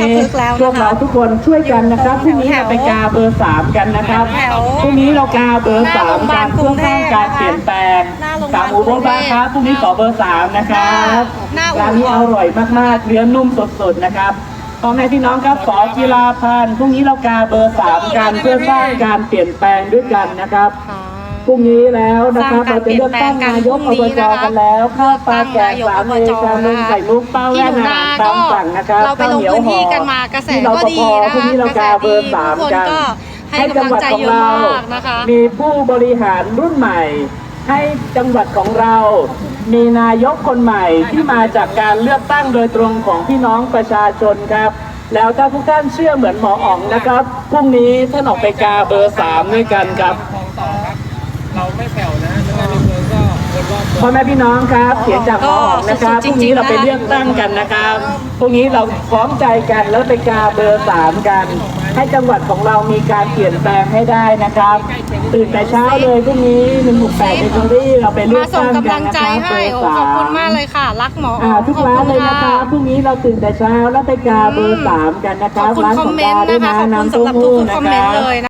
ตะพึกแล้วนะคะพวกเราทุกคนช่วยกันนะครับพรุ่งนี้เราไปกาเบอร์สามกันนะครับแถวพรุ่งนี้เรากาเบอร์หน้าสาโรมงพยาบากัลนเพื่อสร้างการเปลี่ยนแปลงหน้าโรงพยากาบาลหมูโบะบ้าครับพรุ่งนี้ขอเบอร์สามนะครับหน้าร้านนี้อร่อยมากๆเนื้อนุ่มสดๆนะครับพ่อแม่พี่น้องครับขอกีฬาพันธ์พรุ่งนี้เรากาเบอร์สามกันเพื่อสร้างการเปลี่ยนแปลงด้วยกันนะครับค่ะ พรุ่งนี้แล้วนะครับสร้าเรางการจะเลือกตั้งนายกเปลี่อยนแปลงกันพรุ่งนี้บนะคะกันแล้วข้าวปลาแกงเลือกตั้สางมนายเมกอบจกาลงนะคะไข่มุกเป้าที่แว่นหนูอานาหารก็ตามสั่งนะครับเราไปลงพื้นที่กันมากระแสก็ดีนะคะพรุ่งนี้เรากาเบอร์สามกระแสดีทุกคนกันก็ให้จังหวัดของเรากำลังใจเยอะมากนะคะมีผู้บริหารรุ่นใหม่ ให้จังหวัดของเรา มีนายกคนใหม่ที่มาจากการเลือกตั้งโดยตรงของพี่น้องประชาชนครับแล้วถ้าทุกท่านเชื่อเหมือนหมออ๋องนะครับ พรุ่งนี้ท่านออกไปกาเบอร์สามด้วยกันครับของต่อครับ เราไม่แผ่วนะแล้วก็ในเมืองก็วนรอบพ่อแม่พี่น้องครับเขียนจากหมออ๋องนะครับก็พสุดๆจริงๆรุ่งนี้เราไปนะคะเลือกตั้งกันนะครับพรุ่งนี้เราพร้อมใจกันแล้วไปกาเบอร์สามกัน ให้จังหวัดของเรามีการเปลี่ยนแปลงให้ได้นะครับ ตื่นแต่เช้าเลยพรุ่งนี้หนึ่งหกแปดเบเกอรี่เราไปเลืมาอกส่งตั้งกำกัลันงนะใจครับเบให้อร์โอ้สาขอบคุณมมากเลยค่ะ รักหมออ่าทุกขอบร้านคุณเลยนะคะพรุ่งนี้เราตื่นแต่เช้าแล้วไปกาเบอร์สามกันนะคขอรับบคุณร้านคขออมงเมดานต์ด้วยนะคะ นะขอบคุณน้ำสำเต้าหรับหู้ทุกๆนะคอมคเมนรัต์บเลยนะ